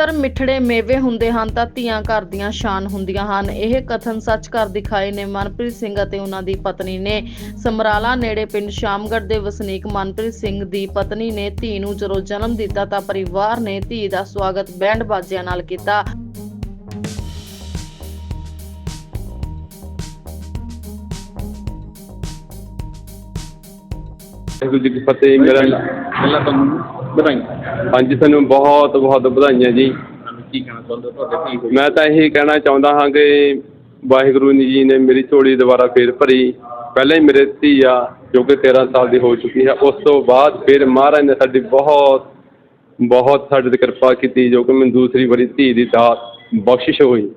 ਪੁੱਤਰ ਮਿੱਠੜੇ ਮੇਵੇ ਹੁੰਦੇ ਹਨ ਤਾਂ ਧੀਆਂ ਘਰ ਦੀਆਂ ਸ਼ਾਨ ਹੁੰਦੀਆਂ ਹਨ। ਇਹ ਕਥਨ ਸੱਚ ਕਰ ਦਿਖਾਏ ਨੇ ਮਨਪ੍ਰੀਤ ਸਿੰਘ ਅਤੇ ਉਹਨਾਂ ਦੀ ਪਤਨੀ ਨੇ। ਸਮਰਾਲਾ ਨੇੜੇ ਪਿੰਡ ਸ਼ਾਮਗੜ੍ਹ ਦੇ ਵਸਨੀਕ ਮਨਪ੍ਰੀਤ ਸਿੰਘ ਦੀ ਪਤਨੀ ਨੇ ਧੀ ਨੂੰ ਜਦੋਂ ਜਨਮ ਦਿੱਤਾ ਤਾਂ ਪਰਿਵਾਰ ਨੇ ਧੀ ਦਾ ਸਵਾਗਤ ਬੈਂਡ ਬਾਜਿਆਂ ਨਾਲ ਕੀਤਾ। ਵਾਹਿਗੁਰੂ ਜੀ ਕੀ ਫਤਿਹ, ਮੇਰਾ ਪਹਿਲਾਂ ਤੁਹਾਨੂੰ ਵਧਾਈਆਂ। ਹਾਂਜੀ ਤੁਹਾਨੂੰ ਬਹੁਤ ਬਹੁਤ ਵਧਾਈਆਂ ਜੀ। ਕੀ ਕਹਿਣਾ ਚਾਹੁੰਦੇ ਹੋ? ਤੁਹਾਡੇ ਕੀ ਮੈਂ ਤਾਂ ਇਹੀ ਕਹਿਣਾ ਚਾਹੁੰਦਾ ਹਾਂ ਕਿ ਵਾਹਿਗੁਰੂ ਜੀ ਨੇ ਮੇਰੀ ਝੋਲੀ ਦੁਬਾਰਾ ਫੇਰ ਭਰੀ। ਪਹਿਲਾਂ ਹੀ ਮੇਰੇ ਧੀ ਆ ਜੋ ਕਿ 13 ਸਾਲ ਦੀ ਹੋ ਚੁੱਕੀ ਹੈ। ਉਸ ਤੋਂ ਬਾਅਦ ਫਿਰ ਮਹਾਰਾਜ ਨੇ ਸਾਡੀ ਬਹੁਤ ਬਹੁਤ ਸਾਡੇ ਤੇ ਕਿਰਪਾ ਕੀਤੀ ਜੋ ਕਿ ਮੈਨੂੰ ਦੂਸਰੀ ਵਾਰੀ ਧੀ ਦੀ ਦਾਤ ਬਖਸ਼ਿਸ਼ ਹੋਈ।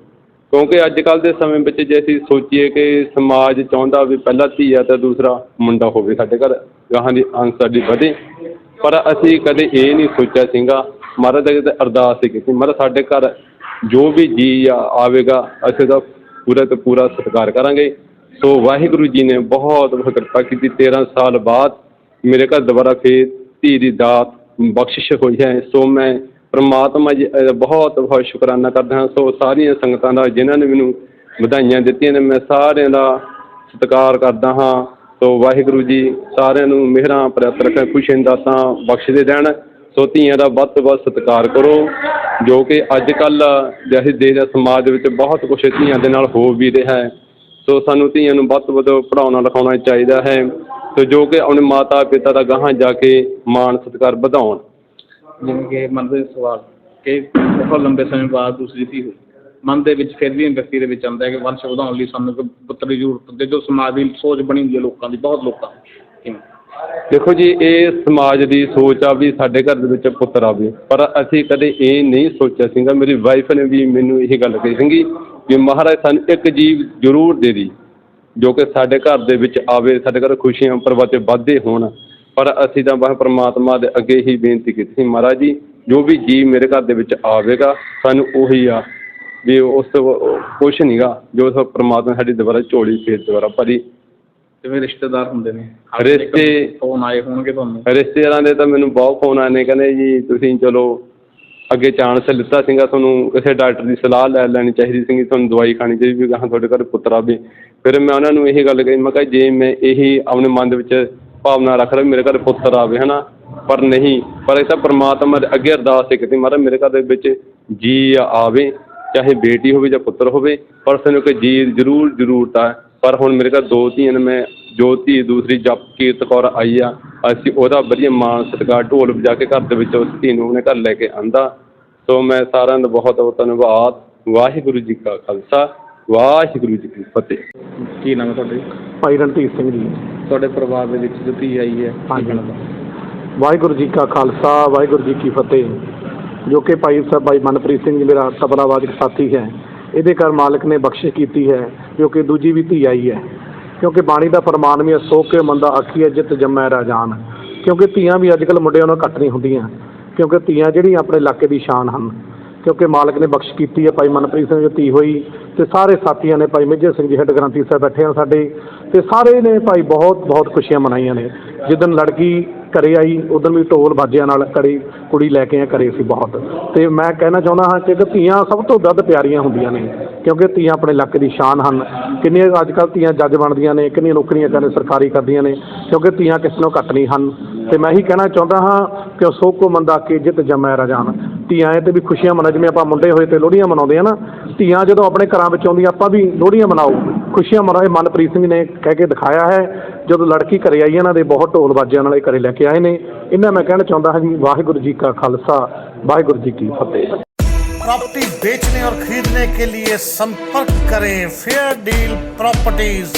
ਕਿਉਂਕਿ ਅੱਜ ਕੱਲ ਦੇ ਸਮੇਂ ਵਿੱਚ ਜੇ ਅਸੀਂ ਸੋਚੀਏ ਕਿ ਸਮਾਜ ਚਾਹੁੰਦਾ ਵੀ ਪਹਿਲਾ ਧੀ ਆ ਤਾਂ ਦੂਸਰਾ ਮੁੰਡਾ ਹੋਵੇ ਸਾਡੇ ਘਰ ਗਾਹਾਂ ਦੀ ਅੰਸ਼ ਸਾਡੀ ਵਧੇ। ਪਰ ਅਸੀਂ ਕਦੇ ਇਹ ਨਹੀਂ ਸੋਚਿਆ ਸੀਗਾ, ਮਹਾਰਾਜ ਦੇ ਤਾਂ ਅਰਦਾਸ ਸੀ ਕੀਤੀ। ਮਹਾਰਾਜ ਸਾਡੇ ਘਰ ਜੋ ਵੀ ਜੀ ਆ, ਆਵੇਗਾ, ਅਸੀਂ ਉਹਦਾ ਪੂਰਾ ਤੇ ਪੂਰਾ ਸਤਿਕਾਰ ਕਰਾਂਗੇ। ਸੋ ਵਾਹਿਗੁਰੂ ਜੀ ਨੇ ਬਹੁਤ ਬਹੁਤ ਕਿਰਪਾ ਕੀਤੀ। 13 ਸਾਲ ਬਾਅਦ ਮੇਰੇ ਘਰ ਦੁਬਾਰਾ ਫੇਰ ਧੀ ਦੀ ਦਾਤ ਬਖਸ਼ਿਸ਼ ਹੋਈ ਹੈ। ਸੋ ਮੈਂ ਪਰਮਾਤਮਾ ਜੀ, ਅਹ, ਬਹੁਤ ਬਹੁਤ ਸ਼ੁਕਰਾਨਾ ਕਰਦਾ ਹਾਂ। ਸੋ ਸਾਰੀਆਂ ਸੰਗਤਾਂ ਦਾ ਜਿਨ੍ਹਾਂ ਨੇ ਮੈਨੂੰ ਵਧਾਈਆਂ ਦਿੱਤੀਆਂ ਨੇ, ਮੈਂ ਸਾਰਿਆਂ ਦਾ ਸਤਿਕਾਰ ਕਰਦਾ ਹਾਂ। ਸੋ ਵਾਹਿਗੁਰੂ ਜੀ ਸਾਰਿਆਂ ਨੂੰ ਮਿਹਰਾਂ ਪ੍ਰਾਪਤ ਰੱਖਣ ਖੁਸ਼ੀਆਂ ਦਾਤਾਂ ਬਖਸ਼ਦੇ ਰਹਿਣ। ਸੋ ਧੀਆਂ ਦਾ ਵੱਧ ਤੋਂ ਵੱਧ ਸਤਿਕਾਰ ਕਰੋ, ਜੋ ਕਿ ਅੱਜ ਕੱਲ ਜੈਸੇ ਦੇਸ਼ ਦਾ ਸਮਾਜ ਵਿੱਚ ਬਹੁਤ ਕੁਛ ਧੀਆਂ ਦੇ ਨਾਲ ਹੋ ਵੀ ਰਿਹਾ ਹੈ। ਸੋ ਸਾਨੂੰ ਧੀਆਂ ਨੂੰ ਵੱਧ ਤੋਂ ਵੱਧ ਪੜਾਉਣਾ ਲਿਖਾਉਣਾ ਚਾਹੀਦਾ ਹੈ। ਸੋ ਜੋ ਕਿ ਆਪਣੇ ਮਾਤਾ ਪਿਤਾ ਦਾ ਗਾਹਾਂ ਜਾ ਕੇ ਮਾਣ ਸਤਿਕਾਰ ਵਧਾਉਣ। ਜਿਵੇਂ ਕਿ ਮਨ ਦੇ ਸਵਾਲ, ਕਿ ਬਹੁਤ ਲੰਬੇ ਸਮੇਂ ਬਾਅਦ ਦੂਸਰੀ ਧੀ ਹੋਈ। ਮਨ ਦੇ ਵਿੱਚ ਫਿਰ ਵੀ ਵਿਅਕਤੀ ਦੇ ਵਿੱਚ ਆਉਂਦਾ ਹੈ ਕਿ ਵੰਸ਼ ਵਧਾਉਣ ਲਈ ਸਾਨੂੰ ਇੱਕ ਪੁੱਤਰ ਦੀ ਜ਼ਰੂਰਤ ਹੁੰਦੀ ਜੋ ਸਮਾਜ ਦੀ ਸੋਚ ਬਣੀ ਹੁੰਦੀ ਹੈ ਲੋਕਾਂ ਦੀ, ਬਹੁਤ ਲੋਕਾਂ ਦੀ। ਦੇਖੋ ਜੀ, ਇਹ ਸਮਾਜ ਦੀ ਸੋਚ ਆ ਵੀ ਸਾਡੇ ਘਰ ਦੇ ਵਿੱਚ ਪੁੱਤਰ ਆਵੇ, ਪਰ ਅਸੀਂ ਕਦੇ ਇਹ ਨਹੀਂ ਸੋਚਿਆ ਸੀਗਾ। ਮੇਰੀ ਵਾਈਫ ਨੇ ਵੀ ਮੈਨੂੰ ਇਹ ਗੱਲ ਕਹੀ ਸੀਗੀ ਕਿ ਮਹਾਰਾਜ ਸਾਨੂੰ ਇੱਕ ਜੀਵ ਜ਼ਰੂਰ ਦੇ ਦੀ, ਜੋ ਕਿ ਸਾਡੇ ਘਰ ਦੇ ਵਿੱਚ ਆਵੇ, ਸਾਡੇ ਘਰ ਖੁਸ਼ੀਆਂ ਪਰਵਾਤੇ ਵਾਧੇ ਹੋਣ। ਪਰ ਅਸੀਂ ਤਾਂ ਬਸ ਪ੍ਰਮਾਤਮਾ ਦੇ ਅੱਗੇ ਹੀ ਬੇਨਤੀ ਕੀਤੀ ਸੀ, ਮਹਾਰਾਜ ਜੀ, ਜੋ ਵੀ ਜੀਵ ਮੇਰੇ ਘਰ ਦੇ ਵਿੱਚ ਆਵੇਗਾ, ਸਾਨੂੰ ਉਹੀ ਆ ਵੀ ਉਸ ਤੋਂ ਕੁਛ ਨਹੀਂਗਾ ਜੋ ਸਭ ਪ੍ਰਮਾਤਮਾ ਸਾਡੀ ਦੁਬਾਰਾ ਝੋਲੀ ਫੇਰ ਦੁਬਾਰਾ ਭਰੀ। ਜਿਵੇਂ ਰਿਸ਼ਤੇਦਾਰ ਹੁੰਦੇ ਨੇ? ਰਿਸ਼ਤੇ- ਫੋਨ ਆਏ ਹੋਣਗੇ ਤੁਹਾਨੂੰ? ਰਿਸ਼ਤੇਦਾਰਾਂ ਦੇ ਤਾਂ ਮੈਨੂੰ ਬਹੁਤ ਫੋਨ ਆਏ ਨੇ ਕਹਿੰਦੇ ਜੀ ਤੁਸੀਂ ਚਲੋ ਅੱਗੇ ਚਾਂਸ ਲਿੱਤਾ ਸੀਗਾ ਤੁਹਾਨੂੰ ਕਿਸੇ ਡਾਕਟਰ ਦੀ ਸਲਾਹ ਲੈ ਲੈਣੀ ਚਾਹੀਦੀ ਸੀਗੀ ਤੁਹਾਨੂੰ ਦਵਾਈ ਖਾਣੀ ਚਾਹੀਦੀ ਵੀ ਗਾਹਾਂ ਤੁਹਾਡੇ ਘਰ ਪੁੱਤਰ ਆਵੇ ਫਿਰ ਮੈਂ ਉਹਨਾਂ ਨੂੰ ਇਹ ਗੱਲ ਕਹੀ ਮੈਂ ਕਿਹਾ ਜੇ ਮੈਂ ਇਹੀ ਆਪਣੇ ਮਨ ਦੇ ਵਿੱਚ ਭਾਵਨਾ ਰੱਖ ਰਿਹਾ ਮੇਰੇ ਘਰ ਪੁੱਤਰ ਆਵੇ ਹਨਾ? ਪਰ ਨਹੀਂ ਪਰ ਇਹ ਤਾਂ ਪ੍ਰਮਾਤਮਾ ਦੇ ਅੱਗੇ ਅਰਦਾਸ ਹੈ ਕਿ ਮਹਾਰਾਜ ਮੇਰੇ ਘਰ ਦੇ ਵਿੱਚ ਜੀ ਆਵੇ। ਚਾਹੇ ਬੇਟੀ ਹੋਵੇ ਜਾਂ ਪੁੱਤਰ ਹੋਵੇ ਪਰ ਸਾਨੂੰ ਕਿ ਜੀ ਜ਼ਰੂਰ ਜ਼ਰੂਰਤ ਆ ਪਰ ਹੁਣ ਮੇਰੇ ਘਰ ਦੋ ਧੀਆਂ ਨੇ ਮੈਂ ਜੋ ਧੀ ਦੂਸਰੀ ਜਪਕੀਰਤ ਕੌਰ ਆਈ ਆ ਅਸੀਂ ਉਹਦਾ ਵਧੀਆ ਮਾਣ ਸਤਿਕਾਰ ਢੋਲ ਵਜਾ ਕੇ ਘਰ ਦੇ ਵਿੱਚ ਉਸ ਧੀ ਨੂੰ ਆਪਣੇ ਘਰ ਲੈ ਕੇ ਆਂਦਾ। ਸੋ ਮੈਂ ਸਾਰਿਆਂ ਦਾ ਬਹੁਤ ਬਹੁਤ ਧੰਨਵਾਦ। ਵਾਹਿਗੁਰੂ ਜੀ ਕਾ ਖਾਲਸਾ ਵਾਹਿਗੁਰੂ ਜੀ ਕੀ ਫਤਿਹ। ਕੀ ਨਾਮ ਹੈ ਤੁਹਾਡੇ ਭਾਈ ਰਣਧੀਰ ਸਿੰਘ ਜੀ। ਤੁਹਾਡੇ ਪਰਿਵਾਰ ਦੇ ਵਿੱਚ ਜੋ ਧੀ ਆਈ ਹੈ ਕੀ ਹਾਂਜੀ। ਵਾਹਿਗੁਰੂ ਜੀ ਕਾ ਖਾਲਸਾ ਵਾਹਿਗੁਰੂ ਜੀ ਕੀ ਫਤਿਹ। ਜੋ ਕਿ ਭਾਈ ਸਾਹਿਬ, ਭਾਈ ਮਨਪ੍ਰੀਤ ਸਿੰਘ ਜੀ ਮੇਰਾ ਤਬਲਾ ਵਾਦਕ ਸਾਥੀ ਹੈ। ਇਹਦੇ ਘਰ ਮਾਲਕ ਨੇ ਬਖਸ਼ਿਸ਼ ਕੀਤੀ ਹੈ, ਜੋ ਕਿ ਦੂਜੀ ਵੀ ਧੀ ਆਈ ਹੈ। ਕਿਉਂਕਿ ਬਾਣੀ ਦਾ ਫਰਮਾਨ ਵੀ ਹੈ, ਸੋ ਕੇ ਮੰਦਾ ਆਖੀਏ ਜਿਤ ਜੰਮੈ ਰਾਜਾਨ ਕਿਉਂਕਿ ਧੀਆਂ ਵੀ ਅੱਜ ਕੱਲ੍ਹ ਮੁੰਡਿਆਂ ਨਾਲ ਘੱਟ ਨਹੀਂ ਹੁੰਦੀਆਂ। ਕਿਉਂਕਿ ਧੀਆਂ ਜਿਹੜੀਆਂ ਆਪਣੇ ਇਲਾਕੇ ਦੀ ਸ਼ਾਨ ਹਨ। ਕਿਉਂਕਿ ਮਾਲਕ ਨੇ ਬਖਸ਼ ਕੀਤੀ ਹੈ, ਭਾਈ ਮਨਪ੍ਰੀਤ ਸਿੰਘ ਦੀ ਧੀ ਹੋਈ ਤੇ ਸਾਰੇ ਸਾਥੀਆਂ ਨੇ ਭਾਈ ਮੇਜਰ ਸਿੰਘ ਜੀ, ਹੈੱਡ ਗ੍ਰੰਥੀ ਸਾਹਿਬ ਬੈਠੇ ਹਨ ਸਾਡੇ ਤੇ ਸਾਰੇ ਨੇ ਭਾਈ ਬਹੁਤ ਬਹੁਤ ਖੁਸ਼ੀਆਂ ਮਨਾਈਆਂ ਨੇ। ਜਿੱਦਣ ਲੜਕੀ ਘਰੇ ਆਈ ਉਦੋਂ ਵੀ ਢੋਲ ਬਾਜਿਆਂ ਨਾਲ ਘਰੇ ਕੁੜੀ ਲੈ ਕੇ ਆ ਘਰੇ ਸੀ ਬਹੁਤ। ਤੇ ਮੈਂ ਕਹਿਣਾ ਚਾਹੁੰਦਾ ਹਾਂ ਕਿ ਧੀਆਂ ਸਭ ਤੋਂ ਵੱਧ ਪਿਆਰੀਆਂ ਹੁੰਦੀਆਂ ਨੇ, ਕਿਉਂਕਿ ਧੀਆਂ ਆਪਣੇ ਇਲਾਕੇ ਦੀ ਸ਼ਾਨ ਹਨ। ਕਿੰਨੀਆਂ ਅੱਜ ਕੱਲ੍ਹ ਧੀਆਂ ਜੱਜ ਬਣਦੀਆਂ ਨੇ, ਕਿੰਨੀਆਂ ਨੌਕਰੀਆਂ ਕਰਦੇ ਸਰਕਾਰੀ ਕਰਦੀਆਂ ਨੇ, ਕਿਉਂਕਿ ਧੀਆਂ ਕਿਸੇ ਨੂੰ ਘੱਟ ਨਹੀਂ ਹਨ। ਤੇ ਮੈਂ ਇਹੀ ਕਹਿਣਾ ਚਾਹੁੰਦਾ ਹਾਂ ਕਿ ਸੋ ਕੋ ਮੰਦਾ ਕੇ ਜਿਤ ਜਮੈ ਰਜਾਨ। ਧੀਆਂ ਇਹ ਤੇ ਵੀ ਖੁਸ਼ੀਆਂ ਮਨਾ ਜਿਵੇਂ ਆਪਾਂ ਮੁੰਡੇ ਹੋਏ ਤੇ ਲੋਹੜੀਆਂ ਮਨਾਉਂਦੇ ਆ ਨਾ, ਧੀਆਂ ਜਦੋਂ ਆਪਣੇ ਘਰਾਂ ਵਿੱਚ ਆਉਂਦੀਆਂ, ਆਪਾਂ ਵੀ ਲੋਹੜੀਆਂ ਮਨਾਓ। ਖੁਸ਼ੀਆਂ ਮਨਾਓ ਇਹ ਮਨਪ੍ਰੀਤ ਸਿੰਘ ਨੇ ਕਹਿ ਕੇ ਦਿਖਾਇਆ ਹੈ ਜਦੋਂ ਲੜਕੀ ਘਰੇ ਆਈ ਇਹਨਾਂ ਦੇ ਬਹੁਤ ਢੋਲ ਬਾਜਿਆਂ ਨਾਲ ਇਹ ਘਰੇ ਲੈ ਕੇ ਆਏ ਨੇ ਇਹਨਾਂ ਮੈਂ ਕਹਿਣਾ ਚਾਹੁੰਦਾ ਹਾਂ ਜੀ ਵਾਹਿਗੁਰੂ ਜੀ ਕਾ ਖਾਲਸਾ ਵਾਹਿਗੁਰੂ जी की फतेह प्रॉपर्टी बेचने और खरीदने के लिए संपर्क करें फेयर डील प्रॉपर्टीज